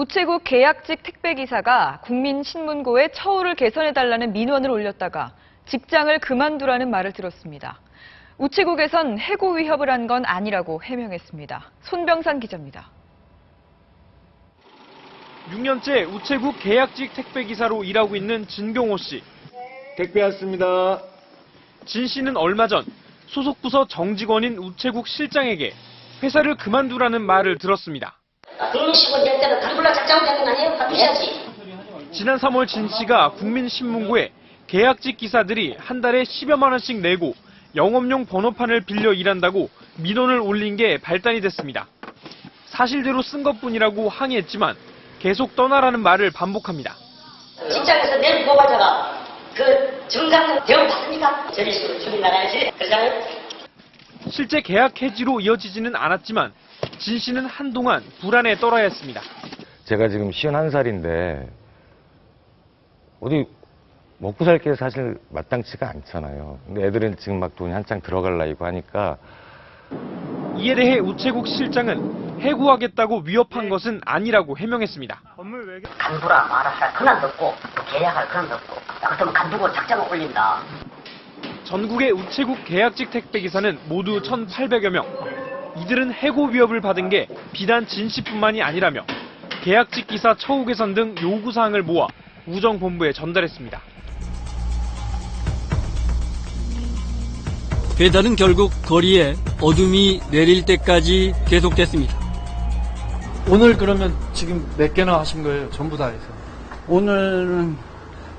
우체국 계약직 택배기사가 국민신문고에 처우를 개선해달라는 민원을 올렸다가 직장을 그만두라는 말을 들었습니다. 우체국에선 해고 위협을 한 건 아니라고 해명했습니다. 손병산 기자입니다. 6년째 우체국 계약직 택배기사로 일하고 있는 진경호 씨. 택배 왔습니다. 진 씨는 얼마 전 소속 부서 정직원인 우체국 실장에게 회사를 그만두라는 말을 들었습니다. 국민신고 낼 때는 간불나 작정되는 거 아니에요? 바꾸셔야지. 지난 3월 진 씨가 국민신문고에 계약직 기사들이 한 달에 10여만 원씩 내고 영업용 번호판을 빌려 일한다고 민원을 올린 게 발단이 됐습니다. 사실대로 쓴 것뿐이라고 항의했지만 계속 떠나라는 말을 반복합니다. 직장에서 내일 보고자가 그 정당 대응 받습니까? 저리 죽이 나가야지. 그러잖아요. 실제 계약 해지로 이어지지는 않았지만 진 씨는 한동안 불안에 떨어야 했습니다. 제가 지금 51살인데 어디 먹고 살 게 사실 마땅치가 않잖아요. 근데 애들은 지금 막 돈이 한창 들어갈 나이고 하니까 이에 대해 우체국 실장은 해고하겠다고 위협한 것은 아니라고 해명했습니다. 간부라 말할 그만 듣고 또 계약할 그만 듣고 그렇다면 간두고 작정을 올린다. 전국의 우체국 계약직 택배 기사는 모두 1,800여 명. 이들은 해고 위협을 받은 게 비단 진 씨뿐만이 아니라며 계약직 기사 처우 개선 등 요구 사항을 모아 우정본부에 전달했습니다. 배달은 결국 거리에 어둠이 내릴 때까지 계속됐습니다. 오늘 그러면 지금 몇 개나 하신 거예요? 전부 다 해서. 오늘은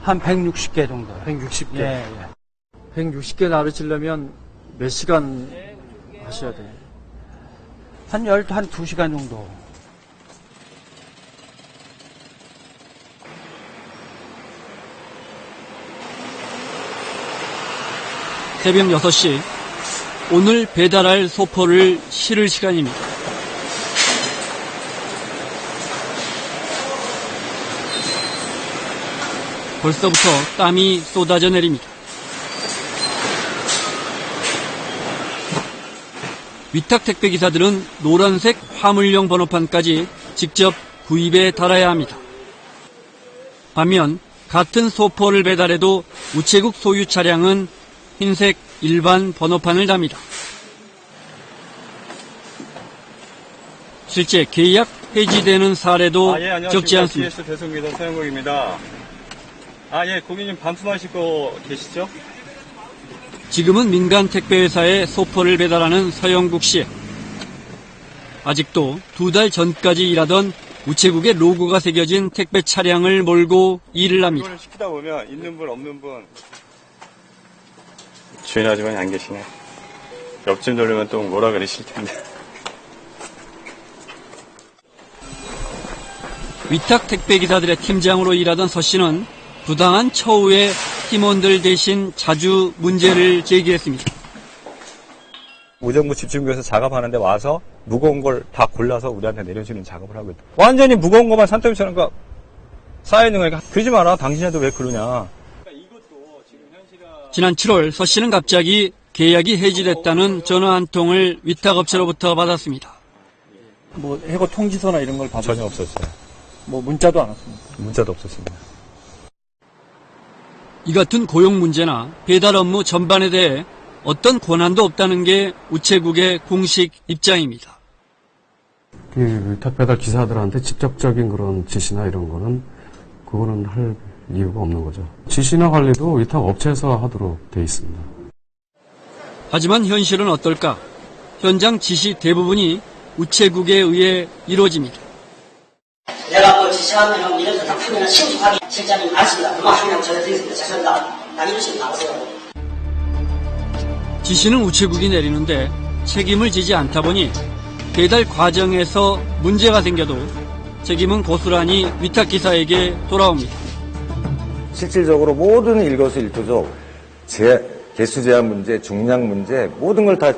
한 160개 정도. 160개. 예, 예. 160개 나르시려면 몇 시간 하셔야 돼요? 한 10, 한 2시간 정도. 새벽 6시 오늘 배달할 소포를 실을 시간입니다. 벌써부터 땀이 쏟아져 내립니다. 위탁 택배 기사들은 노란색 화물용 번호판까지 직접 구입에 달아야 합니다. 반면 같은 소포를 배달해도 우체국 소유 차량은 흰색 일반 번호판을 답니다. 실제 계약 해지되는 사례도 아, 예. 적지 않습니다. GS 대성기사 서영국입니다. 아, 예, 고객님 반품하실 거 계시죠? 지금은 민간 택배회사에 소포를 배달하는 서영국 씨. 아직도 두 달 전까지 일하던 우체국의 로고가 새겨진 택배 차량을 몰고 일을 합니다. 이걸 시키다 보면 있는 분, 없는 분. 주인 아주머니 안 계시네. 옆집 돌리면 또 뭐라 그러실 텐데. 위탁 택배 기사들의 팀장으로 일하던 서 씨는 부당한 처우에 팀원들 대신 자주 문제를 제기했습니다. 우정부 집중구에서 작업하는데 와서 무거운 걸 다 골라서 우리한테 내려주는 작업을 하고 있다. 완전히 무거운 것만 산더미처럼 그 쌓여있는 거니까 그러지 마라. 당신네도 왜 그러냐. 지난 7월 서 씨는 갑자기 계약이 해지됐다는 전화 한 통을 위탁업체로부터 받았습니다. 뭐 해고 통지서나 이런 걸 받으세요? 전혀 없었어요. 뭐 문자도 안 왔습니다. 문자도 없었습니다. 이 같은 고용 문제나 배달 업무 전반에 대해 어떤 권한도 없다는 게 우체국의 공식 입장입니다. 그 위탁 배달 기사들한테 직접적인 그런 지시나 이런 거는 그거는 할 이유가 없는 거죠. 지시나 관리도 위탁 업체에서 하도록 돼 있습니다. 하지만 현실은 어떨까? 현장 지시 대부분이 우체국에 의해 이루어집니다. 지시하면 이런 거다 풀면 신속하게 실장님 알습니다. 그만 하면 저를 드리겠습니다. 죄송합니다. 식으로 나오세요. 지시는 우체국이 내리는데 책임을 지지 않다 보니 배달 과정에서 문제가 생겨도 책임은 고스란히 위탁기사에게 돌아옵니다. 실질적으로 모든 일거수일투족 제 개수 제한 문제, 중량 문제 모든 걸 다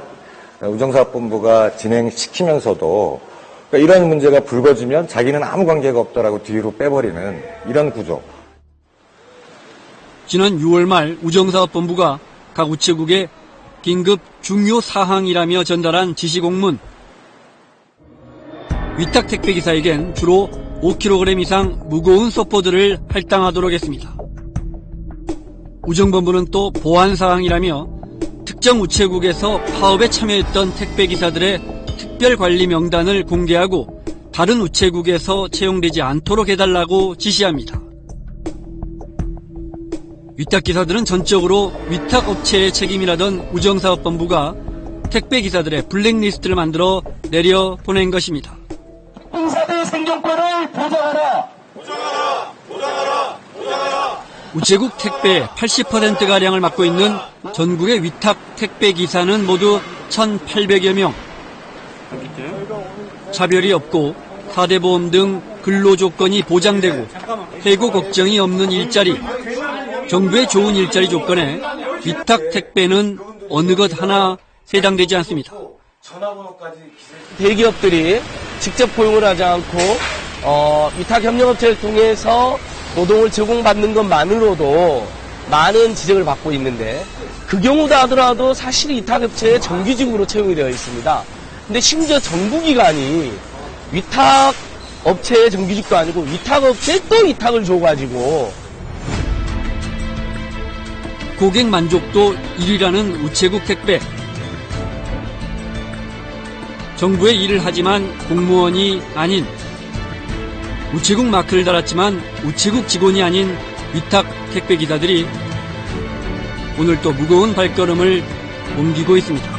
우정사업본부가 진행시키면서도 그러니까 이런 문제가 불거지면 자기는 아무 관계가 없다라고 뒤로 빼버리는 이런 구조. 지난 6월 말 우정사업본부가 각 우체국에 긴급 중요 사항이라며 전달한 지시 공문. 위탁 택배 기사에겐 주로 5kg 이상 무거운 소포들을 할당하도록 했습니다. 우정본부는 또 보안 사항이라며 특정 우체국에서 파업에 참여했던 택배 기사들의 특별관리 명단을 공개하고 다른 우체국에서 채용되지 않도록 해달라고 지시합니다. 위탁 기사들은 전적으로 위탁 업체의 책임이라던 우정사업본부가 택배 기사들의 블랙리스트를 만들어 내려 보낸 것입니다. 인사들 생존권을 보장하라. 우체국 택배 80%가량을 맡고 있는 전국의 위탁 택배 기사는 모두 1,800여 명. 차별이 없고 사대보험 등 근로 조건이 보장되고 해고 걱정이 없는 일자리, 정부의 좋은 일자리 조건에 위탁 택배는 어느 것 하나 해당되지 않습니다. 대기업들이 직접 고용을 하지 않고 어, 위탁 협력업체를 통해서 노동을 제공받는 것만으로도 많은 지적을 받고 있는데 그 경우다 하더라도 사실 위탁업체의 정규직으로 채용이 되어 있습니다. 근데 심지어 정부기관이 위탁 업체의 정규직도 아니고 위탁 업체에 또 위탁을 줘가지고 고객 만족도 1위라는 우체국 택배. 정부의 일을 하지만 공무원이 아닌 우체국 마크를 달았지만 우체국 직원이 아닌 위탁 택배 기사들이 오늘 또 무거운 발걸음을 옮기고 있습니다.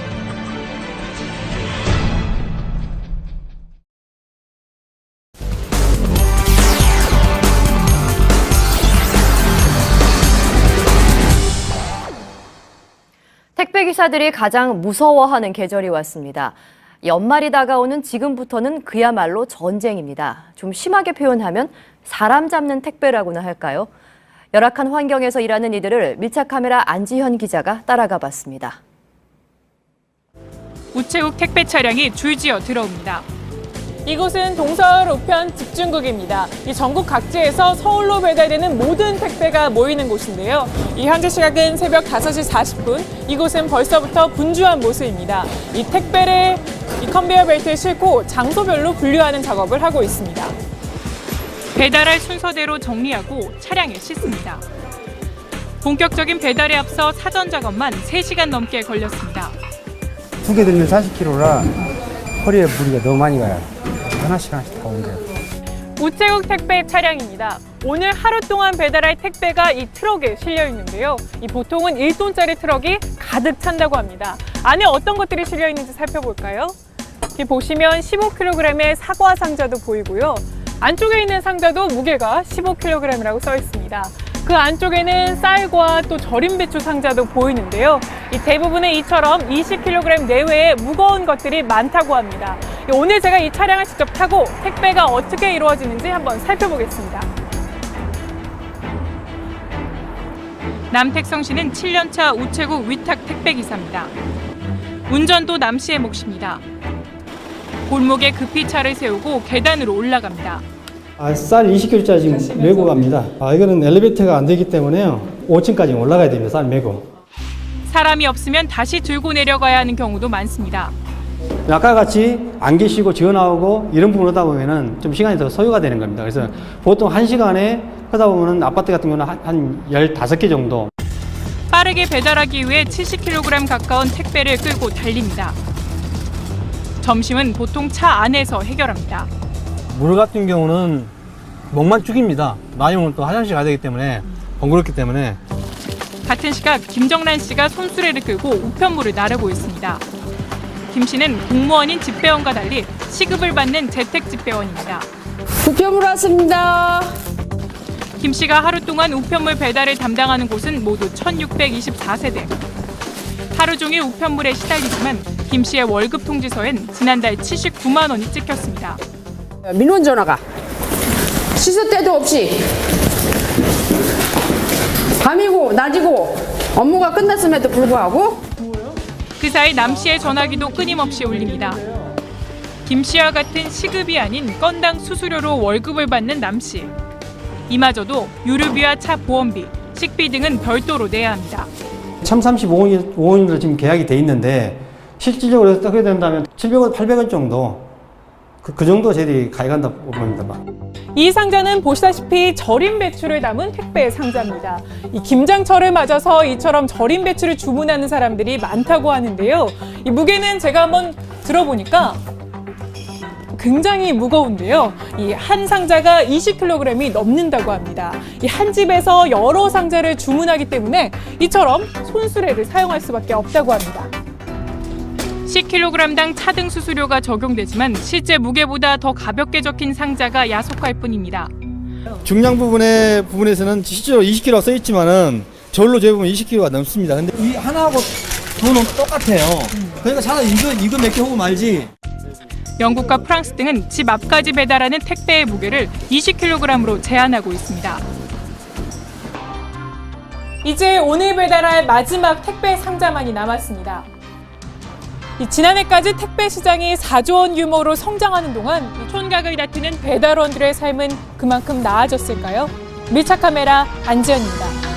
택배 기사들이 가장 무서워하는 계절이 왔습니다. 연말이 다가오는 지금부터는 그야말로 전쟁입니다. 좀 심하게 표현하면 사람 잡는 택배라고나 할까요? 열악한 환경에서 일하는 이들을 밀착카메라 안지현 기자가 따라가 봤습니다. 우체국 택배 차량이 줄지어 들어옵니다. 이곳은 동서울 우편 집중국입니다. 이 전국 각지에서 서울로 배달되는 모든 택배가 모이는 곳인데요. 이 현재 시각은 새벽 5시 40분. 이곳은 벌써부터 분주한 모습입니다. 이 택배를 이 컨베이어 벨트에 싣고 장소별로 분류하는 작업을 하고 있습니다. 배달할 순서대로 정리하고 차량에 싣습니다. 본격적인 배달에 앞서 사전 작업만 3시간 넘게 걸렸습니다. 두개 들면 40kg라 허리에 무리가 너무 많이 가요. 하나씩 하나씩 다 옮겨요. 우체국 택배 차량입니다. 오늘 하루 동안 배달할 택배가 이 트럭에 실려 있는데요. 이 보통은 1톤짜리 트럭이 가득 찬다고 합니다. 안에 어떤 것들이 실려 있는지 살펴볼까요? 여기 보시면 15kg의 사과 상자도 보이고요. 안쪽에 있는 상자도 무게가 15kg이라고 써 있습니다. 그 안쪽에는 쌀과 또 절임 배추 상자도 보이는데요. 이 대부분은 이처럼 20kg 내외의 무거운 것들이 많다고 합니다. 오늘 제가 이 차량을 직접 타고 택배가 어떻게 이루어지는지 한번 살펴보겠습니다. 남택성 씨는 7년차 우체국 위탁 택배 기사입니다. 운전도 남 씨의 몫입니다. 골목에 급히 차를 세우고 계단으로 올라갑니다. 아, 쌀 20kg짜리 지금 메고 갑니다. 아, 이거는 엘리베이터가 안 되기 때문에요. 5층까지 올라가야 됩니다. 쌀 메고. 사람이 없으면 다시 들고 내려가야 하는 경우도 많습니다. 아까 같이 안 계시고 지어 나오고 이런 부분 하다 보면은 좀 시간이 더 소요가 되는 겁니다. 그래서 보통 한 시간에 하다 보면은 아파트 같은 경우는 한, 한 15개 정도. 빠르게 배달하기 위해 70kg 가까운 택배를 끌고 달립니다. 점심은 보통 차 안에서 해결합니다. 물 같은 경우는 목만 죽입니다. 나이오면 또 화장실 가야 되기 때문에 번거롭기 때문에 같은 시각 김정란 씨가 손수레를 끌고 우편물을 나르고 있습니다. 김 씨는 공무원인 집배원과 달리 시급을 받는 재택 집배원입니다. 우편물 왔습니다. 김 씨가 하루 동안 우편물 배달을 담당하는 곳은 모두 1624세대. 하루 종일 우편물에 시달리지만 김 씨의 월급 통지서엔 지난달 79만 원이 찍혔습니다. 민원 전화가 시소 때도 없이 밤이고 낮이고 업무가 끝났음에도 불구하고 그 사이 남 씨의 전화기도 끊임없이 울립니다. 김 씨와 같은 시급이 아닌 건당 수수료로 월급을 받는 남 씨. 이마저도 유류비와 차 보험비, 식비 등은 별도로 내야 합니다. 1035원으로 지금 계약이 돼 있는데 실질적으로 하게 된다면 700원, 800원 정도 그, 그 정도 저희들이 가져간다 봅니다. 이 상자는 보시다시피 절임 배추를 담은 택배 상자입니다. 이 김장철을 맞아서 이처럼 절임 배추를 주문하는 사람들이 많다고 하는데요. 이 무게는 제가 한번 들어보니까 굉장히 무거운데요. 이 한 상자가 20kg이 넘는다고 합니다. 이 한 집에서 여러 상자를 주문하기 때문에 이처럼 손수레를 사용할 수밖에 없다고 합니다. 10kg당 차등 수수료가 적용되지만 실제 무게보다 더 가볍게 적힌 상자가 야속할 뿐입니다. 중량 부분의 부분에서는 실제로 20kg가 써 있지만은 절로 재보면 20kg가 넘습니다. 근데 이 하나하고 돈은 똑같아요. 그러니까 차라리 이거 이거 몇개 하고 말지. 영국과 프랑스 등은 집 앞까지 배달하는 택배의 무게를 20kg으로 제한하고 있습니다. 이제 오늘 배달할 마지막 택배 상자만이 남았습니다. 이 지난해까지 택배 시장이 4조 원 규모로 성장하는 동안 이 촌각을 다투는 배달원들의 삶은 그만큼 나아졌을까요? 밀착 카메라 안지연입니다.